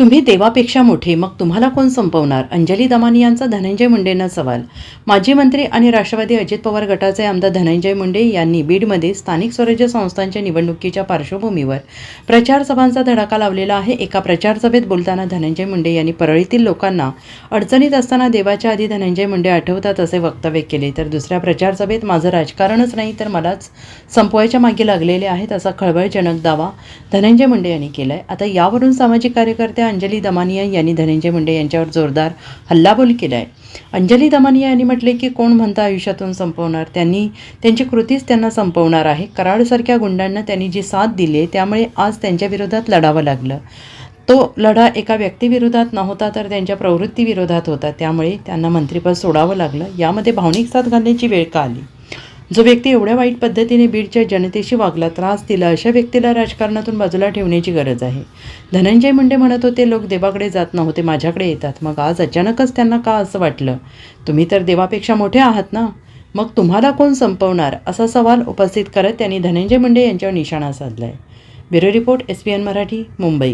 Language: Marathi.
तुम्ही देवापेक्षा मोठे मग तुम्हाला कोण संपवणार? अंजली दमानी यांचा धनंजय मुंडेंना सवाल. माजी मंत्री आणि राष्ट्रवादी अजित पवार गटाचे आमदार धनंजय मुंडे यांनी बीडमध्ये स्थानिक स्वराज्य संस्थांच्या निवडणुकीच्या पार्श्वभूमीवर प्रचार सभांचा धडाका लावलेला आहे. एका प्रचार सभेत बोलताना धनंजय मुंडे यांनी परळीतील लोकांना अडचणीत असताना देवाच्या आधी धनंजय मुंडे आठवतात असे वक्तव्य केले. तर दुसऱ्या प्रचार सभेत माझं राजकारणच नाही तर मलाच संपवायच्या मागे लागलेले आहेत असा खळबळजनक दावा धनंजय मुंडे यांनी केला आहे आता यावरून सामाजिक कार्यकर्त्या अंजली दमानिया यांनी धनंजय मुंडे यांच्यावर जोरदार हल्लाबोल केला आहे अंजली दमानिया यांनी म्हटले की कोण म्हणता आयुष्यातून संपवणार? त्यांनी त्यांची कृतीच त्यांना संपवणार आहे. कराडसारख्या गुंडांना त्यांनी जी साथ दिली आहे त्यामुळे आज त्यांच्या विरोधात लढावं लागलं. तो लढा एका व्यक्तीविरोधात नव्हता तर त्यांच्या प्रवृत्तीविरोधात होता. त्यामुळे त्यांना मंत्रिपद सोडावं लागलं. यामध्ये भावनिक साथ घालण्याची वेळ का आली? जो व्यक्ती एवढ्या वाईट पद्धतीने बीडच्या जनतेशी वागला त्रास दिला अशा व्यक्तीला राजकारणातून बाजूला ठेवण्याची गरज आहे. धनंजय मुंडे म्हणत होते लोक देवाकडे जात नव्हते माझ्याकडे येतात. मग आज अचानकच त्यांना का असं वाटलं? तुम्ही तर देवापेक्षा मोठे आहात ना? मग तुम्हाला कोण संपवणार? असा सवाल उपस्थित करत त्यांनी धनंजय मुंडे यांच्यावर निशाणा साधला आहे bureau report S P N Marathi Mumbai.